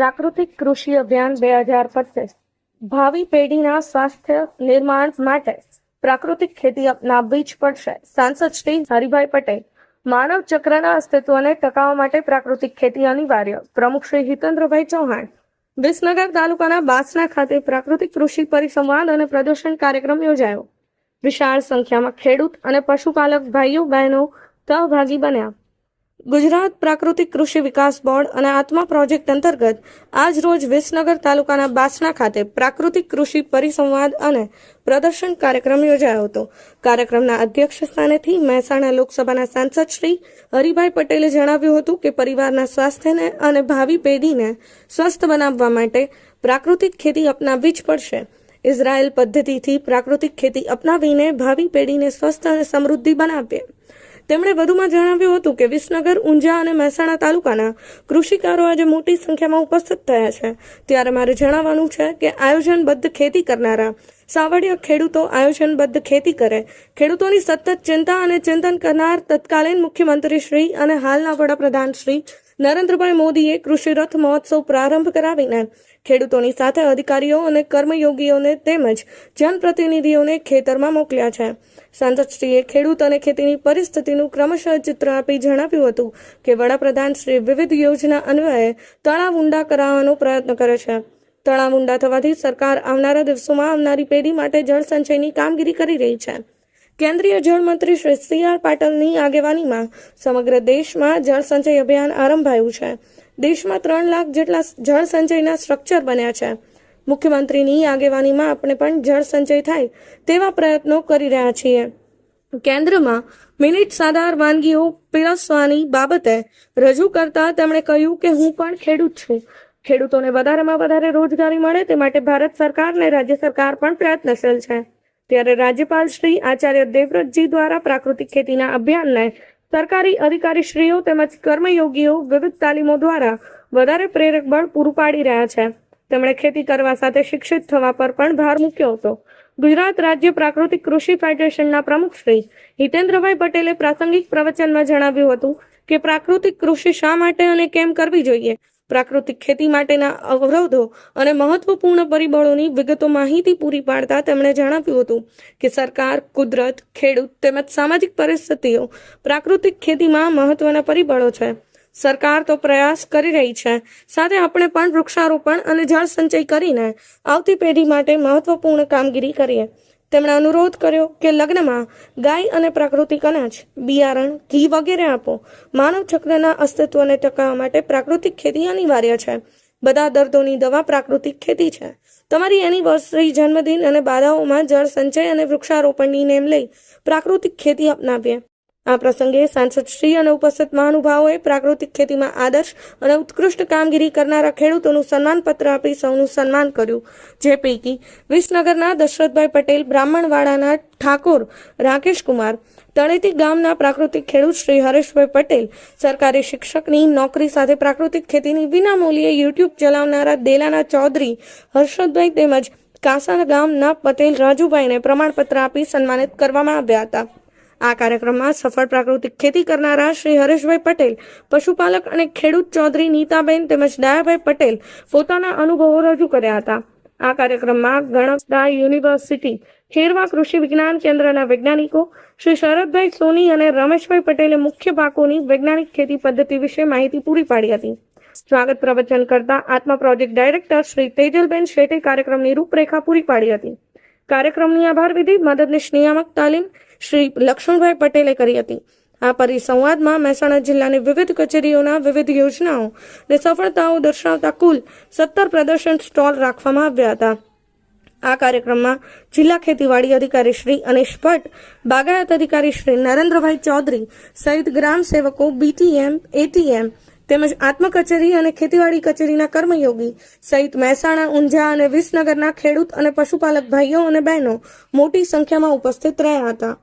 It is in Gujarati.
પ્રાકૃતિક કૃષિ અભિયાન બે હજાર પચીસ. ભાવિ પેઢીના સ્વાસ્થ્ય નિર્માણ માટે પ્રાકૃતિક ખેતી અપનાવવી જ પડશે. સાંસદ શ્રી હરિભાઈ પટેલ માનવ ચક્રના અસ્તિત્વને ટકાવવા માટે પ્રાકૃતિક ખેતી અનિવાર્ય. પ્રમુખ શ્રી હિતેન્દ્રભાઈ ચૌહાણ વિસનગર તાલુકાના બાસના ખાતે પ્રાકૃતિક કૃષિ પરિસંવાદ અને પ્રદર્શન કાર્યક્રમ યોજાયો. વિશાળ સંખ્યામાં ખેડૂત અને પશુપાલક ભાઈઓ બહેનો સહભાગી બન્યા. ગુજરાત પ્રાકૃતિક કૃષિ વિકાસ બોર્ડ અને આત્મા પ્રોજેક્ટ અંતર્ગત આજ રોજ વિસનગર તાલુકાના બાસણા ખાતે પ્રાકૃતિક કૃષિ પરિસંવાદ અને પ્રદર્શન કાર્યક્રમ યોજાયો હતો. કાર્યક્રમના અધ્યક્ષ સ્થાનેથી મહેસાણા લોકસભાના સાંસદ શ્રી હરિભાઈ પટેલે જણાવ્યું હતું કે પરિવારના સ્વાસ્થ્યને અને ભાવિ પેઢીને સ્વસ્થ બનાવવા માટે પ્રાકૃતિક ખેતી અપનાવવી જ પડશે. ઇઝરાયલ પદ્ધતિથી પ્રાકૃતિક ખેતી અપનાવીને ભાવિ પેઢીને સ્વસ્થ અને સમૃદ્ધિ બનાવીએ. તેમણે વધુમાં જણાવ્યું હતું કે વિસનગર, ઊંઝા અને મહેસાણા તાલુકાના કૃષિકારો આજે મોટી સંખ્યામાં ઉપસ્થિત થયા છે. ત્યારે મારે જણાવવાનું છે કે આયોજનબદ્ધ ખેતી કરનારા સાવડિયા ખેડૂતો આયોજનબદ્ધ ખેતી કરે. ખેડૂતોની સતત ચિંતા અને ચિંતન કરનાર તત્કાલીન મુખ્યમંત્રી શ્રી અને હાલના વડાપ્રધાન શ્રી નરેન્દ્રભાઈ મોદીએ કૃષિ રથ મહોત્સવ પ્રારંભ કરાવીને ખેડૂતોની સાથે અધિકારીઓ અને કર્મયોગીઓને તેમજ જનપ્રતિનિધિઓને ખેતરમાં મોકલ્યા છે. સાંસદશ્રીએ ખેડૂત અને ખેતીની પરિસ્થિતિનું ક્રમશઃ ચિત્ર આપી જણાવ્યું હતું કે વડાપ્રધાન શ્રી વિવિધ યોજના અન્વયે તળાવ ઊંડા કરાવવાનો પ્રયત્ન કરે છે. તળાવ ઊંડા થવાથી સરકાર આવનારા દિવસોમાં આવનારી પેઢી માટે જળ સંચયની કામગીરી કરી રહી છે. કેન્દ્રીય જળમંત્રી શ્રી સી આર પાટલની આગેવાનીમાં સમગ્ર દેશમાં જળ સંચય અભિયાન આરંભાયું છે. દેશમાં ત્રણ લાખ જેટલા જળ સંચયના સ્ટ્રક્ચર બન્યા છે. મુખ્યમંત્રીની આગેવાનીમાં આપણે પણ જળ સંચય થાય તેવા પ્રયત્નો કરી રહ્યા છીએ. કેન્દ્રમાં મિનિટ સાદાર વાનગીઓ પીરસવાની બાબતે રજૂ કરતા તેમણે કહ્યું કે હું પણ ખેડૂત છું. ખેડૂતોને વધારેમાં વધારે રોજગારી મળે તે માટે ભારત સરકાર અને રાજ્ય સરકાર પણ પ્રયત્નશીલ છે. ત્યારે રાજ્યપાલ શ્રી આચાર્ય દેવવ્રતજી દ્વારા પ્રાકૃતિક ખેતીના અભિયાનને સરકારી અધિકારીશ્રીઓ તેમજ કર્મયોગીઓ વિવિધ તાલીમો દ્વારા વધારે પ્રેરક બળ પૂરું પાડી રહ્યા છે. તેમણે ખેતી કરવા સાથે શિક્ષિત થવા પર પણ ભાર મૂક્યો હતો. ગુજરાત રાજ્ય પ્રાકૃતિક કૃષિ ફેડરેશનના પ્રમુખ શ્રી હિતેન્દ્રભાઈ પટેલે પ્રાસંગિક પ્રવચનમાં જણાવ્યું હતું કે પ્રાકૃતિક કૃષિ શા માટે અને કેમ કરવી જોઈએ? પ્રાકૃતિક ખેતી માટેના અવરોધો અને મહત્વપૂર્ણ પરિબળોની વિગતો માહિતી પૂરી પાડતા તેમણે જણાવ્યું હતું કે સરકાર, કુદરત, ખેડૂત તેમજ સામાજિક પરિસ્થિતિઓ પ્રાકૃતિક ખેતીમાં મહત્વના પરિબળો છે. સરકાર તો પ્રયાસ કરી રહી છે. સાથે આપણે પણ વૃક્ષારોપણ અને જળ સંચય કરીને આવતી પેઢી માટે મહત્વપૂર્ણ કામગીરી કરીએ. તેમણે અનુરોધ કર્યો કે લગ્નમાં ગાય અને પ્રાકૃતિક અનાજ, બિયારણ, ઘી વગેરે આપો. માનવ ચક્રના અસ્તિત્વને ટકાવવા માટે પ્રાકૃતિક ખેતી અનિવાર્ય છે. બધા દર્દોની દવા પ્રાકૃતિક ખેતી છે. તમારી એનિવર્સરી, જન્મદિન અને બાધાઓમાં જળ સંચય અને વૃક્ષારોપણની નેમ લઈ પ્રાકૃતિક ખેતી અપનાવીએ. આ પ્રસંગે સાંસદ શ્રી અને ઉપસ્થિત મહાનુભાવોએ પ્રાકૃતિક ખેતીમાં આદર્શ અને ઉત્કૃષ્ટ કામગીરી કરનારા ખેડૂતોનું સન્માનપત્ર આપી સૌનું સન્માન કર્યું. જે પૈકી વિસનગરના દશરથભાઈ પટેલ, બ્રાહ્મણવાડાના ઠાકોર રાકેશ કુમાર તળેટી ગામના પ્રાકૃતિક ખેડૂત શ્રી હરેશભાઈ પટેલ, સરકારી શિક્ષકની નોકરી સાથે પ્રાકૃતિક ખેતીની વિનામૂલ્યે યુટ્યુબ ચલાવનારા દેલાના ચૌધરી, હર્ષદભાઈ તેમજ કાસા ગામના પટેલ રાજુભાઈને પ્રમાણપત્ર આપી સન્માનિત કરવામાં આવ્યા હતા. આ કાર્યક્રમમાં સફળ પ્રાકૃતિક ખેતી કરનારા શ્રી હરેશભાઈ પટેલ, પશુપાલક અને ખેડૂત ચૌધરી નીતાબેન તેમજ દયાભાઈ પટેલ પોતાના અનુભવો રજૂ કર્યા હતા. આ કાર્યક્રમમાં ગણકદા યુનિવર્સિટી ખેરવા કૃષિ વિજ્ઞાન કેન્દ્રના વૈજ્ઞાનિકો શ્રી શરદભાઈ સોની અને રમેશભાઈ પટેલે મુખ્ય પાકોની વૈજ્ઞાનિક ખેતી પદ્ધતિ વિશે માહિતી પૂરી પાડી હતી. સ્વાગત પ્રવચન કરતા આત્મા પ્રોજેક્ટ ડાયરેક્ટર શ્રી તેજલબેન શેઠે કાર્યક્રમની રૂપરેખા પૂરી પાડી હતી. કાર્યક્રમની આભાર વિધિ મદદનીશ નિયામક તાલીમ શ્રી લક્ષ્મણભાઈ પટેલે કરી હતી. આ પરિસંવાદમાં મહેસાણા જિલ્લાની વિવિધ કચેરીઓના વિવિધ યોજનાઓ અને સફળતાઓ દર્શાવતા કુલ સત્તર પ્રદર્શન સ્ટોલ રાખવામાં આવ્યા હતા. આ કાર્યક્રમમાં જિલ્લા ખેતીવાડી અધિકારી શ્રી અનિશ ભટ્ટ, બાગાયત અધિકારી શ્રી નરેન્દ્રભાઈ ચૌધરી સહિત ગ્રામ સેવકો બીટીએમ, એટીએમ તેમજ આત્મ કચેરી અને ખેતીવાડી કચેરીના કર્મયોગી સહિત મહેસાણા, ઊંઝા અને વિસનગરના ખેડૂત અને પશુપાલક ભાઈઓ અને બહેનો મોટી સંખ્યામાં ઉપસ્થિત રહ્યા હતા.